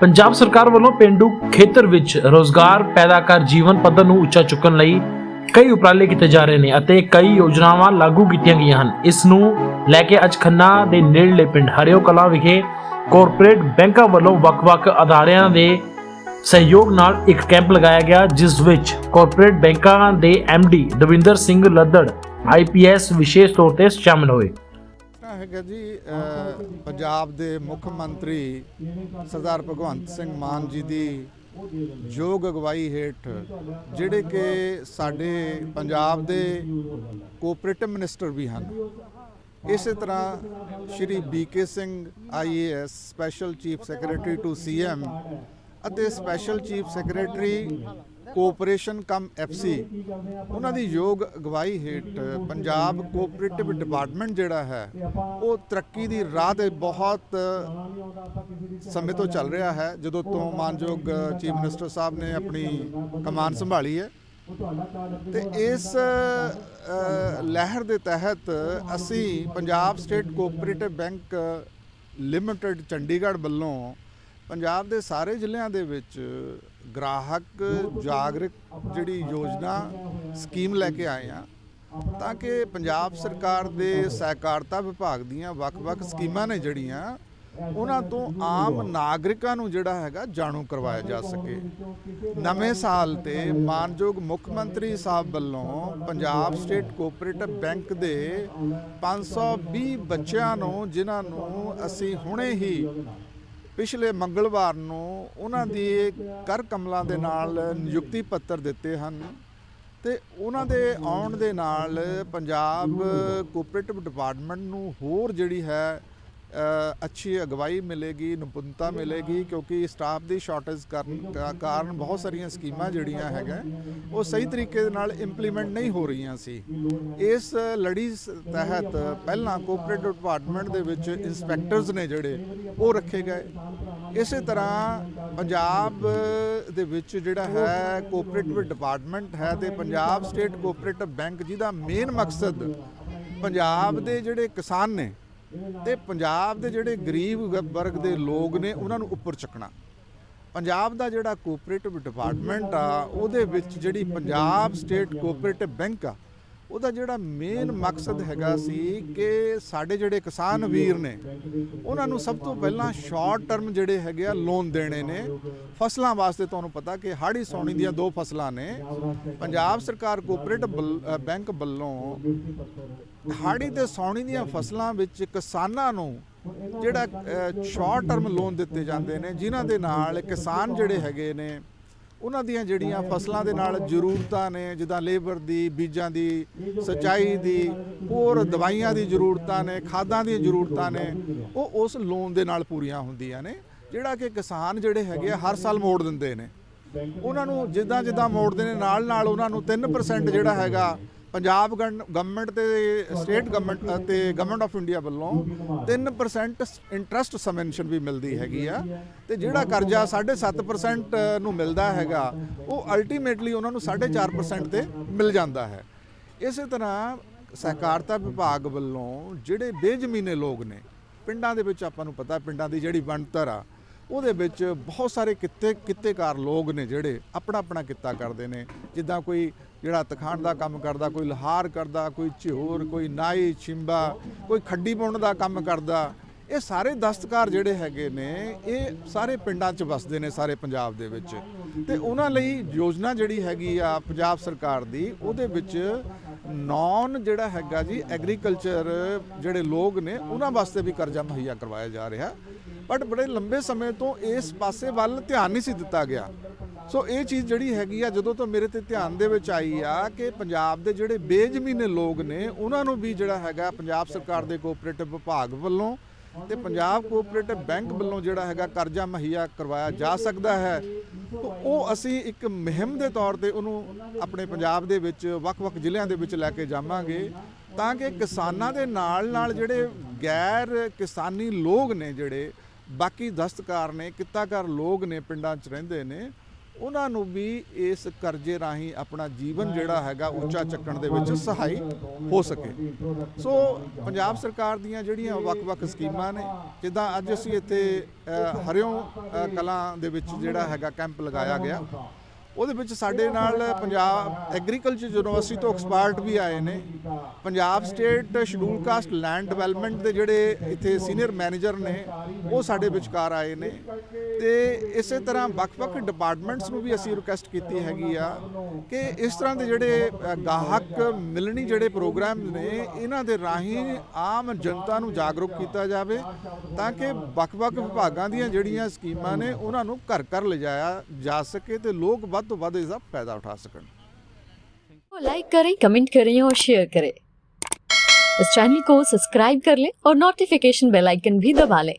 ਪੰਜਾਬ ਸਰਕਾਰ ਵੱਲੋਂ ਪਿੰਡੂ ਖੇਤਰ ਵਿੱਚ ਰੋਜ਼ਗਾਰ ਪੈਦਾ ਕਰ ਜੀਵਨ ਪੱਧਰ ਨੂੰ ਉੱਚਾ ਚੁੱਕਣ ਲਈ ਕਈ ਉਪਰਾਲੇ ਕੀਤੇ ਜਾ ਰਹੇ ਨੇ ਅਤੇ ਕਈ ਯੋਜਨਾਵਾਂ ਲਾਗੂ ਕੀਤੀਆਂ ਗਈਆਂ ਹਨ। ਇਸ ਨੂੰ ਲੈ ਕੇ ਅੱਜ ਖੰਨਾ ਦੇ ਨੇੜਲੇ ਪਿੰਡ ਹਰਿਓ ਕਲਾਂ ਵਿਖੇ ਕਾਰਪੋਰੇਟ ਬੈਂਕਾਂ ਵੱਲੋਂ ਵੱਖ-ਵੱਖ ਅਦਾਰਿਆਂ ਦੇ ਸਹਿਯੋਗ ਨਾਲ ਇੱਕ ਕੈਂਪ ਲਗਾਇਆ ਗਿਆ, ਜਿਸ ਵਿੱਚ ਕਾਰਪੋਰੇਟ ਬੈਂਕਾਂ ਦੇ ਡੀ ਦਵਿੰਦਰ ਸਿੰਘ ਲੱਦੜ ਆਈਪੀਐਸ ਵਿਸ਼ੇਸ਼ ਤੌਰ ਤੇ ਸ਼ਾਮਲ ਹੋਏ। ਹੈਗਾ ਜੀ ਪੰਜਾਬ ਦੇ ਮੁੱਖ ਮੰਤਰੀ ਸਰਦਾਰ ਭਗਵੰਤ ਸਿੰਘ ਮਾਨ ਜੀ ਦੀ ਯੋਗ ਅਗਵਾਈ ਹੇਠ ਜਿਹੜੇ ਕਿ ਸਾਡੇ ਪੰਜਾਬ ਦੇ ਕੋਆਪਰੇਟਿਵ ਮਿਨਿਸਟਰ ਵੀ ਹਨ। ਇਸੇ ਤਰ੍ਹਾਂ Shri BK Singh IAS special chief secretary to CM ਅਤੇ special chief secretary cooperation cum FC, ਉਹਨਾਂ ਦੀ ਯੋਗ ਅਗਵਾਈ ਹੇਠ ਪੰਜਾਬ ਕੋਆਪਰੇਟਿਵ ਡਿਪਾਰਟਮੈਂਟ ਜਿਹੜਾ ਹੈ, ਉਹ ਤਰੱਕੀ ਦੀ ਰਾਹ ਤੇ ਬਹੁਤ ਸਮੇਂ ਤੋਂ ਚੱਲ ਰਿਹਾ ਹੈ। ਜਦੋਂ ਤੋਂ ਮਾਨਯੋਗ ਚੀਫ ਮਿਨਿਸਟਰ ਸਾਹਿਬ ਨੇ ਆਪਣੀ ਕਮਾਨ ਸੰਭਾਲੀ ਹੈ, ਤੇ ਇਸ ਲਹਿਰ ਦੇ ਤਹਿਤ ਅਸੀਂ Punjab state cooperative bank limited Chandigarh ਵੱਲੋਂ ਪੰਜਾਬ ਦੇ ਸਾਰੇ ਜ਼ਿਲ੍ਹਿਆਂ ਦੇ ਵਿੱਚ ਗ੍ਰਾਹਕ ਜਾਗਰਕ ਜਿਹੜੀ ਯੋਜਨਾ ਸਕੀਮ ਲੈ ਕੇ ਆਏ ਆ, ਤਾਂ ਕਿ ਪੰਜਾਬ ਸਰਕਾਰ ਦੇ ਸਹਿਕਾਰਤਾ ਵਿਭਾਗ ਦੀਆਂ ਵੱਖ-ਵੱਖ ਸਕੀਮਾਂ ਨੇ ਜਿਹੜੀਆਂ, ਉਹਨਾਂ ਤੋਂ ਆਮ ਨਾਗਰਿਕਾਂ ਨੂੰ ਜਿਹੜਾ ਹੈਗਾ ਜਾਣੂ ਕਰਵਾਇਆ ਜਾ ਸਕੇ। ਨਵੇਂ ਸਾਲ ਤੇ ਮਾਨਯੋਗ ਮੁੱਖ ਮੰਤਰੀ ਸਾਹਿਬ ਵੱਲੋਂ ਪੰਜਾਬ ਸਟੇਟ ਕੋਆਪਰੇਟਿਵ ਬੈਂਕ ਦੇ 520 ਬੱਚਿਆਂ ਨੂੰ, ਜਿਨ੍ਹਾਂ ਨੂੰ ਅਸੀਂ ਹੁਣੇ ਹੀ ਪਿਛਲੇ ਮੰਗਲਵਾਰ ਨੂੰ ਉਹਨਾਂ ਦੀ ਕਰ ਕਮਲਾਂ ਦੇ ਨਾਲ ਨਿਯੁਕਤੀ ਪੱਤਰ ਦਿੱਤੇ ਹਨ ਤੇ ਉਹਨਾਂ ਦੇ ਆਉਣ ਦੇ ਨਾਲ ਪੰਜਾਬ ਕੋਆਪਰੇਟਿਵ ਡਿਪਾਰਟਮੈਂਟ ਨੂੰ ਹੋਰ ਜਿਹੜੀ ਹੈ ਅੱਛੀ ਅਗਵਾਈ ਮਿਲੇਗੀ, ਨਿਪੁੰਨਤਾ ਮਿਲੇਗੀ, ਕਿਉਂਕਿ ਸਟਾਫ ਦੀ ਸ਼ਾਰਟੇਜ ਕਾਰਨ ਕਾ- ਕਾਰਨ ਬਹੁਤ ਸਾਰੀਆਂ ਸਕੀਮਾਂ ਜਿਹੜੀਆਂ ਹੈਗਾ ਉਹ ਸਹੀ ਤਰੀਕੇ ਦੇ ਨਾਲ ਇੰਪਲੀਮੈਂਟ ਨਹੀਂ ਹੋ ਰਹੀਆਂ ਸੀ। ਇਸ ਲੜੀ ਸ- ਤਹਿਤ ਪਹਿਲਾਂ ਕੋਆਪਰੇਟਿਵ ਡਿਪਾਰਟਮੈਂਟ ਦੇ ਵਿੱਚ ਇਨਸਪੈਕਟਰਸ ਨੇ ਜਿਹੜੇ, ਉਹ ਰੱਖੇ ਗਏ। ਇਸੇ ਤਰ੍ਹਾਂ ਪੰਜਾਬ ਦੇ ਵਿੱਚ ਜਿਹੜਾ ਹੈ ਕੋਆਪਰੇਟਿਵ ਡਿਪਾਰਟਮੈਂਟ ਹੈ ਤੇ ਪੰਜਾਬ ਸਟੇਟ ਕੋਆਪਰੇਟਿਵ ਬੈਂਕ ਜਿਹਦਾ ਮੇਨ ਮਕਸਦ ਪੰਜਾਬ ਦੇ ਜਿਹੜੇ ਕਿਸਾਨ ਨੇ ਤੇ ਪੰਜਾਬ ਦੇ ਜਿਹੜੇ ਗਰੀਬ ਵਰਗ ਦੇ ਲੋਕ ਨੇ, ਉਹਨਾਂ ਨੂੰ ਉੱਪਰ ਚੱਕਣਾ। ਪੰਜਾਬ ਦਾ ਜਿਹੜਾ ਕੋਆਪਰੇਟਿਵ ਡਿਪਾਰਟਮੈਂਟ ਆ, ਉਹਦੇ ਵਿੱਚ ਜਿਹੜੀ ਪੰਜਾਬ ਸਟੇਟ ਕੋਆਪਰੇਟਿਵ ਬੈਂਕ ਆ ਉਹਦਾ ਜਿਹੜਾ ਮੇਨ ਮਕਸਦ ਹੈਗਾ ਸੀ ਕਿ ਸਾਡੇ ਜਿਹੜੇ ਕਿਸਾਨ ਵੀਰ ਨੇ ਉਹਨਾਂ ਨੂੰ ਸਭ ਤੋਂ ਪਹਿਲਾਂ ਸ਼ਾਰਟ ਟਰਮ ਜਿਹੜੇ ਹੈਗੇ ਆ ਲੋਨ ਦੇਣੇ ਨੇ। ਫਸਲਾਂ ਵਾਸਤੇ ਤੁਹਾਨੂੰ ਪਤਾ ਕਿ ਹਾੜੀ ਸੌਣੀ ਦੀਆਂ ਦੋ ਫਸਲਾਂ ਨੇ। ਪੰਜਾਬ ਸਰਕਾਰ ਕੋਆਪਰੇਟਿਵ ਬੈਂਕ ਵੱਲੋਂ ਹਾੜੀ ਤੇ ਸੌਣੀ ਦੀਆਂ ਫਸਲਾਂ ਵਿੱਚ ਕਿਸਾਨਾਂ ਨੂੰ ਜਿਹੜਾ ਸ਼ਾਰਟ ਟਰਮ ਲੋਨ ਦਿੱਤੇ ਜਾਂਦੇ ਨੇ ਜਿਨ੍ਹਾਂ ਦੇ ਨਾਲ ਕਿਸਾਨ ਜਿਹੜੇ ਹੈਗੇ ਨੇ ਉਹਨਾਂ ਦੀਆਂ ਜਿਹੜੀਆਂ ਫਸਲਾਂ ਦੇ ਨਾਲ ਜ਼ਰੂਰਤਾਂ ਨੇ, ਜਿੱਦਾਂ ਲੇਬਰ ਦੀ, ਬੀਜਾਂ ਦੀ, ਸਿੰਚਾਈ ਦੀ, ਹੋਰ ਦਵਾਈਆਂ ਦੀ ਜ਼ਰੂਰਤਾਂ ਨੇ, ਖਾਦਾਂ ਦੀਆਂ ਜ਼ਰੂਰਤਾਂ ਨੇ, ਉਹ ਉਸ ਲੋਨ ਦੇ ਨਾਲ ਪੂਰੀਆਂ ਹੁੰਦੀਆਂ ਨੇ। ਜਿਹੜਾ ਕਿ ਕਿਸਾਨ ਜਿਹੜੇ ਹੈਗੇ ਆ, ਹਰ ਸਾਲ ਮੋੜ ਦਿੰਦੇ ਨੇ। ਉਹਨਾਂ ਨੂੰ ਜਿੱਦਾਂ ਜਿੱਦਾਂ ਮੋੜਦੇ ਨੇ ਨਾਲ ਨਾਲ ਉਹਨਾਂ ਨੂੰ 3% ਜਿਹੜਾ ਹੈਗਾ ਪੰਜਾਬ ਗਵਰਨਮੈਂਟ ਤੇ ਸਟੇਟ ਗਵਰਨਮੈਂਟ ਅਤੇ ਗਵਰਨਮੈਂਟ ਆਫ ਇੰਡੀਆ ਵੱਲੋਂ 3% ਇੰਟਰਸਟ ਸਬਵੈਂਸ਼ਨ ਵੀ ਮਿਲਦੀ ਹੈਗੀ ਆ। ਤੇ ਜਿਹੜਾ ਕਰਜ਼ਾ 7.5% ਨੂੰ ਮਿਲਦਾ ਹੈਗਾ, ਉਹ ਅਲਟੀਮੇਟਲੀ ਉਹਨਾਂ ਨੂੰ 4.5% ਤੇ ਮਿਲ ਜਾਂਦਾ ਹੈ। ਇਸੇ ਤਰ੍ਹਾਂ ਸਹਿਕਾਰਤਾ ਵਿਭਾਗ ਵੱਲੋਂ ਜਿਹੜੇ ਬੇਜ਼ਮੀਨੇ ਲੋਕ ਨੇ, ਪਿੰਡਾਂ ਦੇ ਵਿੱਚ ਆਪਾਂ ਨੂੰ ਪਤਾ, ਪਿੰਡਾਂ ਦੀ ਜਿਹੜੀ ਬਣਤਰ ਆ ਉਹਦੇ ਵਿੱਚ ਬਹੁਤ ਸਾਰੇ ਕਿੱਤੇ, ਕਿੱਤੇਕਾਰ ਲੋਕ ਨੇ ਜਿਹੜੇ ਆਪਣਾ ਆਪਣਾ ਕਿੱਤਾ ਕਰਦੇ ਨੇ। ਜਿੱਦਾਂ ਕੋਈ ਜਿਹੜਾ ਤਖਾਣ ਦਾ ਕੰਮ ਕਰਦਾ, ਕੋਈ ਲਹਾਰ ਕਰਦਾ, ਕੋਈ ਝਿਹੋਰ ਕੋਈ ਨਾਈ, ਛਿੰਬਾ, ਕੋਈ ਖੱਡੀ ਪਾਉਣ ਦਾ ਕੰਮ ਕਰਦਾ, ਇਹ ਸਾਰੇ ਦਸਤਕਾਰ ਜਿਹੜੇ ਹੈਗੇ ਨੇ, ਇਹ ਸਾਰੇ ਪਿੰਡਾਂ 'ਚ ਵਸਦੇ ਨੇ ਸਾਰੇ ਪੰਜਾਬ ਦੇ ਵਿੱਚ। ਤੇ ਉਹਨਾਂ ਲਈ ਯੋਜਨਾ ਜਿਹੜੀ ਹੈਗੀ ਆ ਪੰਜਾਬ ਸਰਕਾਰ ਦੀ, ਉਹਦੇ ਵਿੱਚ ਨੌਨ ਜਿਹੜਾ ਹੈਗਾ ਜੀ, ਐਗਰੀਕਲਚਰ ਜਿਹੜੇ ਲੋਕ ਨੇ, ਉਹਨਾਂ ਵਾਸਤੇ ਵੀ ਕਰਜ਼ਾ ਮੁਹੱਈਆ ਕਰਵਾਇਆ ਜਾ ਰਿਹਾ। ਬਟ ਬੜੇ ਲੰਬੇ ਸਮੇਂ ਤੋਂ ਇਸ ਪਾਸੇ ਵੱਲ ਧਿਆਨ ਨਹੀਂ ਸੀ ਦਿੱਤਾ ਗਿਆ। ਸੋ ਇਹ ਚੀਜ਼ ਜਿਹੜੀ ਹੈਗੀ ਆ, ਜਦੋਂ ਤੋਂ ਮੇਰੇ ਤੇ ਧਿਆਨ ਦੇ ਵਿੱਚ ਆਈ ਆ ਕਿ ਪੰਜਾਬ ਦੇ ਜਿਹੜੇ ਬੇਜ਼ਮੀਨੇ ਲੋਕ ਨੇ, ਉਹਨਾਂ ਨੂੰ ਵੀ ਜਿਹੜਾ ਹੈਗਾ ਪੰਜਾਬ ਸਰਕਾਰ ਦੇ ਕੋਆਪਰੇਟਿਵ ਵਿਭਾਗ ਵੱਲੋਂ ਤੇ ਪੰਜਾਬ ਕੋਆਪਰੇਟਿਵ ਬੈਂਕ ਵੱਲੋਂ ਜਿਹੜਾ ਹੈਗਾ ਕਰਜ਼ਾ ਮੁਹੱਈਆ ਕਰਵਾਇਆ ਜਾ ਸਕਦਾ ਹੈ। ਉਹ ਅਸੀਂ ਇੱਕ ਮੁਹਿੰਮ ਦੇ ਤੌਰ ਤੇ ਉਹਨੂੰ ਆਪਣੇ ਪੰਜਾਬ ਦੇ ਵਿੱਚ, ਵੱਖ-ਵੱਖ ਜ਼ਿਲ੍ਹਿਆਂ ਦੇ ਵਿੱਚ ਲੈ ਕੇ ਜਾਵਾਂਗੇ ਤਾਂ ਕਿ ਕਿਸਾਨਾਂ ਦੇ ਨਾਲ ਨਾਲ ਜਿਹੜੇ ਗੈਰ ਕਿਸਾਨੀ ਲੋਕ ਨੇ ਜਿਹੜੇ ਬਾਕੀ ਦਸਤਕਾਰ ਨੇ ਕਿੱਤਾਕਾਰ ਲੋਕ ਨੇ ਪਿੰਡਾਂ 'ਚ ਰਹਿੰਦੇ ਨੇ, ਉਹਨਾਂ ਨੂੰ ਵੀ ਇਸ ਕਰਜ਼ੇ ਰਾਹੀਂ ਆਪਣਾ ਜੀਵਨ ਜਿਹੜਾ ਹੈਗਾ ਉੱਚਾ ਚੱਕਣ ਦੇ ਵਿੱਚ ਸਹਾਈ ਹੋ ਸਕੇ। ਸੋ ਪੰਜਾਬ ਸਰਕਾਰ ਦੀਆਂ ਜਿਹੜੀਆਂ ਵੱਖ-ਵੱਖ ਸਕੀਮਾਂ ਨੇ, ਜਿੱਦਾਂ ਅੱਜ ਅਸੀਂ ਇੱਥੇ ਹਰਿਓਂ ਕਲਾਂ ਦੇ ਵਿੱਚ ਜਿਹੜਾ ਹੈਗਾ ਕੈਂਪ ਲਗਾਇਆ ਗਿਆ ਉਹਦੇ ਵਿੱਚ ਸਾਡੇ ਨਾਲ ਪੰਜਾਬ ਐਗਰੀਕਲਚਰ ਯੂਨੀਵਰਸਿਟੀ ਤੋਂ ਐਕਸਪਰਟ ਵੀ ਆਏ ਨੇ। Punjab state schedule caste land development ਦੇ ਜਿਹੜੇ ਇੱਥੇ ਸੀਨੀਅਰ ਮੈਨੇਜਰ ਨੇ, ਉਹ ਸਾਡੇ ਵਿਚਕਾਰ ਆਏ ਨੇ। ਤੇ ਇਸੇ ਤਰ੍ਹਾਂ ਵੱਖ-ਵੱਖ ਡਿਪਾਰਟਮੈਂਟਸ ਨੂੰ ਵੀ ਅਸੀਂ ਰਿਕੁਐਸਟ ਕੀਤੀ ਹੈਗੀ ਆ ਕਿ ਇਸ ਤਰ੍ਹਾਂ ਦੇ ਜਿਹੜੇ ਗਾਹਕ ਮਿਲਣੀ ਜਿਹੜੇ ਪ੍ਰੋਗਰਾਮ ਨੇ, ਇਹਨਾਂ ਦੇ ਰਾਹੀਂ ਆਮ ਜਨਤਾ ਨੂੰ ਜਾਗਰੂਕ ਕੀਤਾ ਜਾਵੇ ਤਾਂ ਕਿ ਵੱਖ-ਵੱਖ ਵਿਭਾਗਾਂ ਦੀਆਂ ਜਿਹੜੀਆਂ ਸਕੀਮਾਂ ਨੇ, ਉਹਨਾਂ ਨੂੰ ਘਰ ਘਰ ਲਿਜਾਇਆ ਜਾ ਸਕੇ ਤੇ ਲੋਕ ਵੱਧ ਤੋਂ ਵੱਧ ਇਸ ਦਾ ਫਾਇਦਾ ਉਠਾ ਸਕਣ को लाइक करें कमेंट करें और शेयर करें इस चैनल को सब्सक्राइब कर लें और नोटिफिकेशन बेल आइकन भी दबा लें